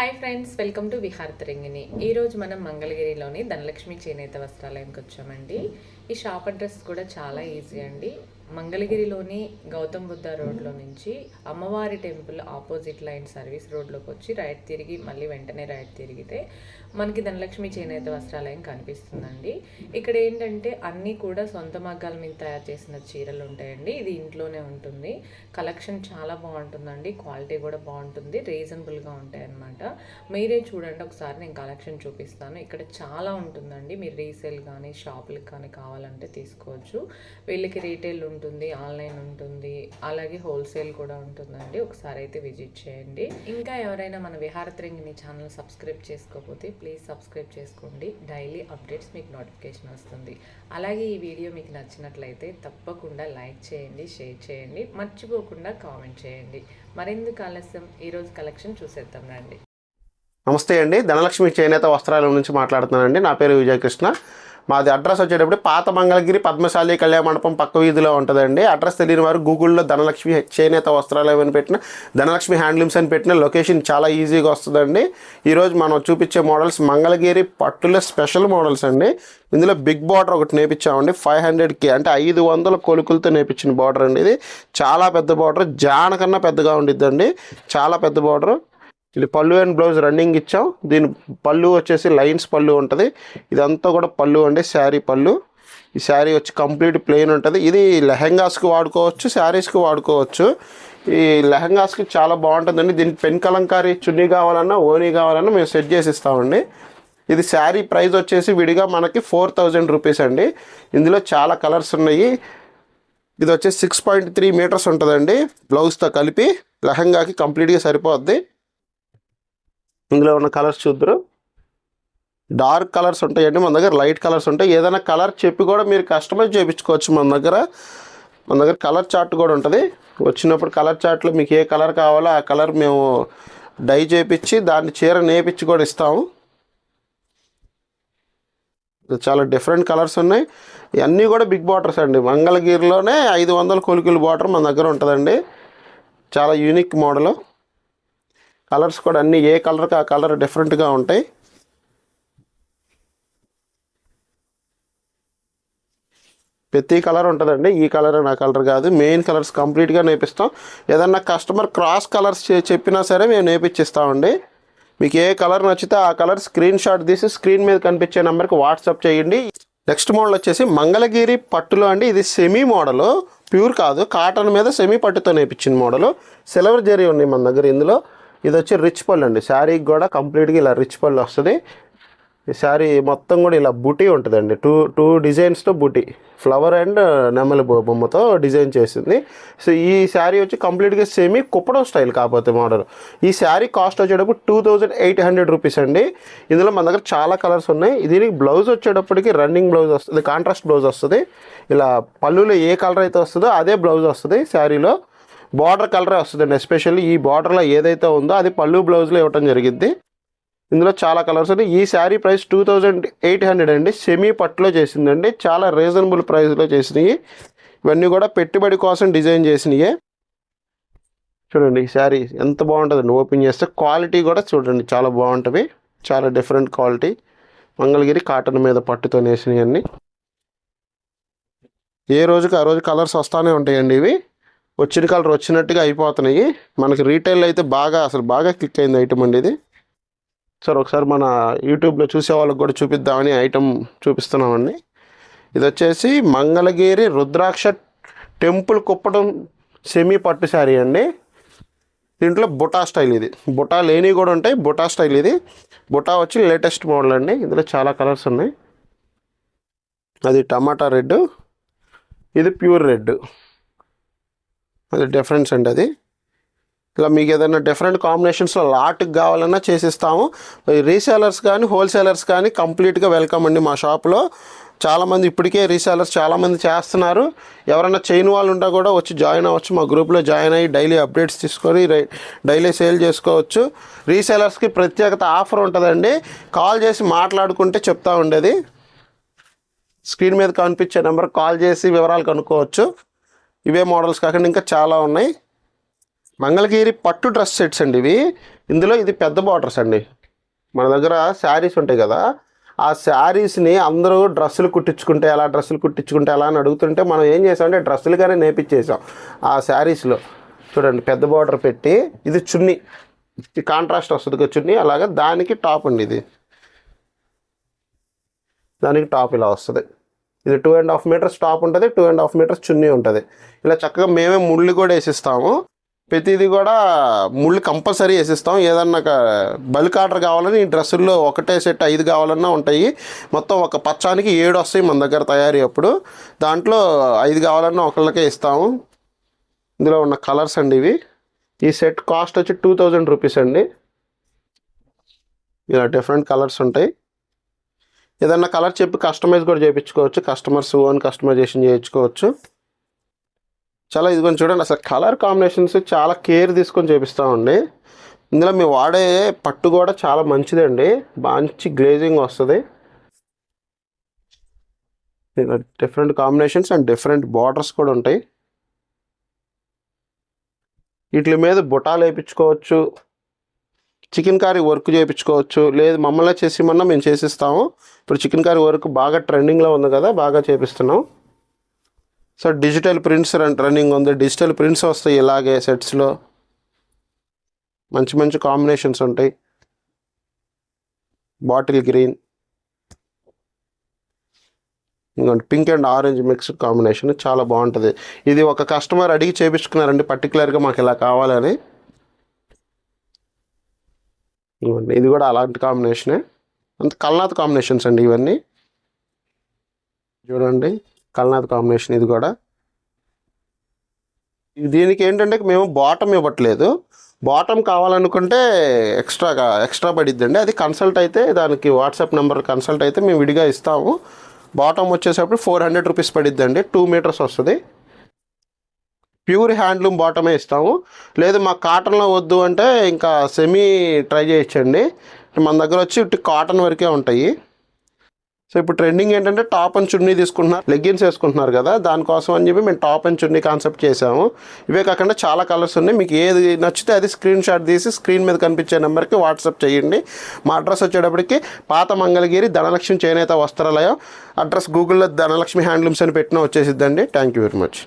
Hi friends welcome to Vihar Tarangini ఈరోజు మనం మంగళగిరిలోని ధనలక్ష్మి చేనేత వస్త్రాలయంకి వచ్చామండి. ఈ షాప్ అడ్రస్ కూడా చాలా ఈజీ అండి. మంగళగిరిలోని గౌతమ్ బుద్ధ రోడ్లో నుంచి అమ్మవారి టెంపుల్ ఆపోజిట్ లైన్ సర్వీస్ రోడ్లోకి వచ్చి రైట్ తిరిగి మళ్ళీ వెంటనే రైట్ తిరిగితే మనకి ధనలక్ష్మి చేనేత వస్త్రాలయం కనిపిస్తుందండి. ఇక్కడ ఏంటంటే అన్నీ కూడా సొంత మగ్గాల మీద తయారు చేసిన చీరలు ఉంటాయండి. ఇది ఇంట్లోనే ఉంటుంది. కలెక్షన్ చాలా బాగుంటుందండి. క్వాలిటీ కూడా బాగుంటుంది. రీజనబుల్గా ఉంటాయన్నమాట. మీరే చూడండి. ఒకసారి నేను కలెక్షన్ చూపిస్తాను. ఇక్కడ చాలా ఉంటుందండి. మీరు రీసేల్ కానీ షాపులకు కానీ కావాలంటే తీసుకోవచ్చు. వీళ్ళకి రీటైల్ ఉంటుంది ఆన్లైన్ ఉంటుంది అలాగే హోల్సేల్ కూడా ఉంటుందండి. ఒకసారి అయితే విజిట్ చేయండి. ఇంకా ఎవరైనా మన విహారత్రింగిని ఛానల్ సబ్స్క్రైబ్ చేసుకోకపోతే ప్లీజ్ సబ్స్క్రైబ్ చేసుకోండి. డైలీ అప్డేట్స్ మీకు నోటిఫికేషన్ వస్తుంది. అలాగే ఈ వీడియో మీకు నచ్చినట్లయితే తప్పకుండా లైక్ చేయండి షేర్ చేయండి. మర్చిపోకుండా కామెంట్ చేయండి. మరెందుకు ఆలస్యం? ఈరోజు కలెక్షన్ చూసేద్దాం రండి. నమస్తే అండి. ధనలక్ష్మి చేనేత వస్త్రాల నుంచి మాట్లాడుతున్నానండి. నా పేరు విజయకృష్ణ. మాది అడ్రస్ వచ్చేటప్పుడు పాత మంగళగిరి పద్మశాలి కళ్యాణ మండపం పక్క వీధిలో ఉంటుందండి. అడ్రస్ తెలియని వారు గూగుల్లో ధనలక్ష్మి చేనేత వస్త్రాలు ఏమని పెట్టిన ధనలక్ష్మి హ్యాండ్లూమ్స్ అని పెట్టిన లొకేషన్ చాలా ఈజీగా వస్తుందండి. ఈరోజు మనం చూపించే మోడల్స్ మంగళగిరి పట్టుల స్పెషల్ మోడల్స్ అండి. ఇందులో బిగ్ బార్డర్ ఒకటి నేర్పించామండి. ఫైవ్ హండ్రెడ్కి అంటే ఐదు వందల కొలుకులతో నేర్పించిన బార్డర్ అండి ఇది. చాలా పెద్ద బార్డర్ జాన కన్నా పెద్దగా ఉండిద్దండి. చాలా పెద్ద బార్డర్. ఇది పళ్ళు అండ్ బ్లౌజ్ రన్నింగ్ ఇచ్చాం. దీని పళ్ళు వచ్చేసి లైన్స్ పళ్ళు ఉంటుంది. ఇదంతా కూడా పళ్ళు అండి శారీ పళ్ళు. ఈ శారీ వచ్చి కంప్లీట్ ప్లెయిన్ ఉంటుంది. ఇది లెహెంగాస్కి వాడుకోవచ్చు శారీస్కి వాడుకోవచ్చు. ఈ లెహెంగాస్కి చాలా బాగుంటుందండి. దీనికి పెన్ కలంకారీ చున్నీ కావాలన్నా ఓనీ కావాలన్నా మేము సెట్ చేసి ఇస్తామండి. ఇది శారీ ప్రైస్ వచ్చేసి విడిగా మనకి ఫోర్ థౌజండ్ రూపీస్ అండి. ఇందులో చాలా కలర్స్ ఉన్నాయి. ఇది వచ్చేసి సిక్స్ పాయింట్ త్రీ మీటర్స్ ఉంటుందండి బ్లౌజ్తో కలిపి. లెహంగాకి కంప్లీట్గా సరిపోద్ది. ఇందులో ఉన్న కలర్స్ చూద్దరు. డార్క్ కలర్స్ ఉంటాయండి మన దగ్గర లైట్ కలర్స్ ఉంటాయి. ఏదైనా కలర్ చెప్పి కూడా మీరు కస్టమైజ్ చేయించుకోవచ్చు మన దగ్గర. మన దగ్గర కలర్ చార్ట్ కూడా ఉంటుంది. వచ్చినప్పుడు కలర్ చార్ట్లో మీకు ఏ కలర్ కావాలో ఆ కలర్ మేము డై చేపించి దాన్ని చీర నేపించి కూడా ఇస్తాము. చాలా డిఫరెంట్ కలర్స్ ఉన్నాయి. ఇవన్నీ కూడా బిగ్ బాటర్స్ అండి. మంగళగిరిలోనే ఐదు వందల కొలికల బాటర్ మన దగ్గర ఉంటుందండి. చాలా యూనిక్ మోడల్ కలర్స్ కూడా అన్నీ ఏ కలర్కి ఆ కలర్ డిఫరెంట్గా ఉంటాయి. ప్రతి కలర్ ఉంటుందండి. ఈ కలర్ నా కలర్ కాదు. మెయిన్ కలర్స్ కంప్లీట్గా నేర్పిస్తాం ఏదన్నా కస్టమర్ క్రాస్ కలర్స్ చెప్పినా సరే మేము నేర్పించిస్తామండి మీకు ఏ కలర్ నచ్చితే ఆ కలర్ స్క్రీన్ షాట్ తీసి స్క్రీన్ మీద కనిపించే నెంబర్కి వాట్సాప్ చేయండి. నెక్స్ట్ మోడల్ వచ్చేసి మంగళగిరి పట్టులో అండి. ఇది సెమీ మోడల్ ప్యూర్ కాదు. కాటన్ మీద సెమీ పట్టుతో నేర్పించిన మోడల్ సిల్వర్ జరీ ఉన్నాయి మన దగ్గర ఇందులో. ఇది వచ్చి రిచ్ పళ్ళు అండి. శారీకి కూడా కంప్లీట్గా ఇలా రిచ్ పళ్ళు వస్తుంది. ఈ శారీ మొత్తం కూడా ఇలా బుటీ ఉంటుందండి. Two two డిజైన్స్తో buti. Flower and uh, నెమలి బొమ్మతో డిజైన్ చేసింది. సో ఈ శారీ వచ్చి కంప్లీట్గా సెమీ కుప్పడం స్టైల్ కాకపోతే మోడల్ ఈ శారీ కాస్ట్ వచ్చేటప్పుడు two thousand eight hundred rupees అండి. ఇందులో మన దగ్గర చాలా కలర్స్ ఉన్నాయి. దీనికి బ్లౌజ్ వచ్చేటప్పటికి రన్నింగ్ బ్లౌజ్ వస్తుంది కాంట్రాస్ట్ బ్లౌజ్ వస్తుంది. ఇలా పళ్ళులో ఏ కలర్ అయితే వస్తుందో అదే బ్లౌజ్ వస్తుంది శారీలో. బార్డర్ కలరే వస్తుందండి ఎస్పెషల్లీ ఈ బార్డర్లో ఏదైతే ఉందో అది పళ్ళు బ్లౌజ్లో ఇవ్వటం జరిగింది ఇందులో చాలా కలర్స్ ఉన్నాయి. ఈ sari price two thousand eight hundred అండి. సెమీ పట్టులో చేసిందండి. చాలా రీజనబుల్ ప్రైస్లో చేసినాయి. ఇవన్నీ కూడా పెట్టుబడి కోసం డిజైన్ చేసినాయి. చూడండి ఈ శారీ ఎంత బాగుంటుందండి. ఓపెన్ చేస్తే క్వాలిటీ కూడా చూడండి చాలా బాగుంటుంది. చాలా డిఫరెంట్ క్వాలిటీ. మంగళగిరి కాటన్ మీద పట్టుతో నేసినవి అన్నీ ఏ రోజుకి ఆ రోజు కలర్స్ వస్తూనే ఉంటాయండి ఇవి. వచ్చిన కలర్ వచ్చినట్టుగా అయిపోతున్నాయి. మనకి రీటైల్ అయితే బాగా అసలు బాగా క్లిక్ అయింది ఐటమ్ అండి ఇది. సార్ ఒకసారి మన యూట్యూబ్లో చూసే వాళ్ళకి కూడా చూపిద్దామని ఐటమ్ చూపిస్తున్నామండి. ఇది వచ్చేసి మంగళగిరి రుద్రాక్ష టెంపుల్ కుప్పడం సెమీ పట్టు శారీ అండి. దీంట్లో బుటా స్టైల్ ఇది. బుటా లేని కూడా ఉంటాయి బుటా స్టైల్ ఇది. బుటా వచ్చి లేటెస్ట్ మోడల్ అండి. ఇందులో చాలా కలర్స్ ఉన్నాయి. అది టమాటా రెడ్ ఇది ప్యూర్ రెడ్. అది డిఫరెన్స్ అండి అది. ఇలా మీకు ఏదైనా డిఫరెంట్ కాంబినేషన్స్లో లాట్కి కావాలన్నా చేసిస్తాము. రీసేలర్స్ కానీ హోల్సేలర్స్ కానీ కంప్లీట్గా వెల్కమ్ అండి మా షాప్లో చాలామంది ఇప్పటికే రీసేలర్స్ చాలామంది చేస్తున్నారు. ఎవరైనా చేయని వాళ్ళు ఉంటా కూడా వచ్చి జాయిన్ అవ్వచ్చు. మా గ్రూప్లో జాయిన్ అయ్యి డైలీ అప్డేట్స్ తీసుకొని డైలీ సేల్ చేసుకోవచ్చు. రీసేలర్స్కి ప్రత్యేకత ఆఫర్ ఉంటుందండి. కాల్ చేసి మాట్లాడుకుంటే చెప్తా ఉండేది. స్క్రీన్ మీద కనిపించే నెంబర్ కాల్ చేసి వివరాలు కనుక్కోవచ్చు. ఇవే మోడల్స్ కాకుండా ఇంకా చాలా ఉన్నాయి. మంగళగిరి పట్టు డ్రెస్ సెట్స్ అండి ఇవి. ఇందులో ఇది పెద్ద బార్డర్స్ అండి. మన దగ్గర శారీస్ ఉంటాయి కదా. ఆ శారీస్ని అందరూ డ్రెస్సులు కుట్టించుకుంటే ఎలా డ్రెస్సులు కుట్టించుకుంటే ఎలా అని అడుగుతుంటే మనం ఏం చేసామంటే డ్రెస్సులుగానే నేర్పించేసాం ఆ శారీస్లో. చూడండి పెద్ద బార్డర్ పెట్టి ఇది చున్నీ. కాంట్రాస్ట్ వస్తుంది కదా చున్నీ. అలాగే దానికి టాప్ అండి ఇది. దానికి టాప్ ఇలా వస్తుంది. ఇది two and half metres top ఉంటుంది two and half metres chunni ఉంటుంది. ఇలా చక్కగా మేమే ముళ్ళు కూడా వేసిస్తాము. ప్రతిదీ కూడా ముళ్ళు కంపల్సరీ వేసిస్తాం. ఏదన్నా బల్క్ ఆర్డర్ కావాలని ఈ డ్రెస్సుల్లో ఒకటే సెట్ ఐదు కావాలన్నా ఉంటాయి. మొత్తం ఒక పచ్చానికి ఏడు వస్తాయి మన దగ్గర తయారీ అప్పుడు. దాంట్లో ఐదు కావాలన్నా ఒకళ్ళకే ఇస్తాము. ఇందులో ఉన్న కలర్స్ అండి ఇవి. ఈ సెట్ కాస్ట్ వచ్చి టూ థౌజండ్ రూపీస్ అండి. ఇలా డిఫరెంట్ కలర్స్ ఉంటాయి. ఏదన్నా కలర్ చెప్పి కస్టమైజ్ కూడా చేయించుకోవచ్చు. కస్టమర్స్ ఓన్ కస్టమైజేషన్ చేయించుకోవచ్చు. చాలా ఇదిగోని చూడండి అసలు కలర్ కాంబినేషన్స్ చాలా కేర్ తీసుకొని చేపిస్తామండి ఇందులో మేము వాడే పట్టు కూడా చాలా మంచిదండి. మంచి గ్లేజింగ్ వస్తుంది. Different combinations and different borders కూడా ఉంటాయి. వీటి మీద బుటాలు వేయించుకోవచ్చు. చికెన్ కర్రీ వర్క్ చేయించుకోవచ్చు. లేదు మమ్మల్ని చేసిమన్నా మేము చేసిస్తాము. ఇప్పుడు చికెన్ కర్రీ వర్క్ బాగా ట్రెండింగ్లో ఉంది కదా బాగా చేపిస్తున్నాం. సో డిజిటల్ ప్రింట్స్ రన్నింగ్ ఉంది. డిజిటల్ ప్రింట్స్ వస్తాయి ఇలాగే సెట్స్లో. మంచి మంచి కాంబినేషన్స్ ఉంటాయి. Bottle green. ఇంకోటి pink and orange mix combination చాలా బాగుంటుంది. ఇది ఒక కస్టమర్ అడిగి చేపించుకున్నారండి పర్టికులర్గా మాకు ఇలా కావాలని. ఇవ్వండి. ఇది కూడా అలాంటి కాంబినేషనే అంత కల్నాథ్ కాంబినేషన్స్ అండి ఇవన్నీ. చూడండి కల్నాథ్ కాంబినేషన్ ఇది కూడా. దీనికి ఏంటంటే మేము బాటమ్ ఇవ్వట్లేదు. బాటమ్ కావాలనుకుంటే ఎక్స్ట్రాగా ఎక్స్ట్రా పడిద్దండి. అది కన్సల్ట్ అయితే దానికి వాట్సాప్ నెంబర్ కన్సల్ట్ అయితే మేము విడిగా ఇస్తాము. బాటమ్ వచ్చేసప్పుడు ఫోర్ హండ్రెడ్ రూపీస్ పడిద్దండి. టూ మీటర్స్ వస్తుంది. ప్యూర్ హ్యాండ్లూమ్ బాటమే ఇస్తాము. లేదు మాకు కాటన్లో వద్దు అంటే ఇంకా సెమీ ట్రై చేయొచ్చండి. మన దగ్గర వచ్చి ఇటు కాటన్ వరకే ఉంటాయి. సో ఇప్పుడు ట్రెండింగ్ ఏంటంటే టాప్ అండ్ చున్నీ తీసుకుంటున్నారు. లెగ్గిన్స్ వేసుకుంటున్నారు కదా దానికోసం అని చెప్పి మేము టాప్ అండ్ చున్నీ కాన్సెప్ట్ చేసాము ఇవే కాకుండా చాలా కలర్స్ ఉన్నాయి. మీకు ఏది నచ్చితే అది స్క్రీన్ షాట్ తీసి స్క్రీన్ మీద కనిపించే నెంబర్కి వాట్సాప్ చేయండి. మా అడ్రస్ వచ్చేటప్పటికి పాత మంగళగిరి ధనలక్ష్మి చేనేత వస్త్రాలయం. అడ్రస్ గూగుల్లో ధనలక్ష్మి హ్యాండ్లూమ్స్ అని పెట్టినా వచ్చేసిద్దండి. Thank you very much.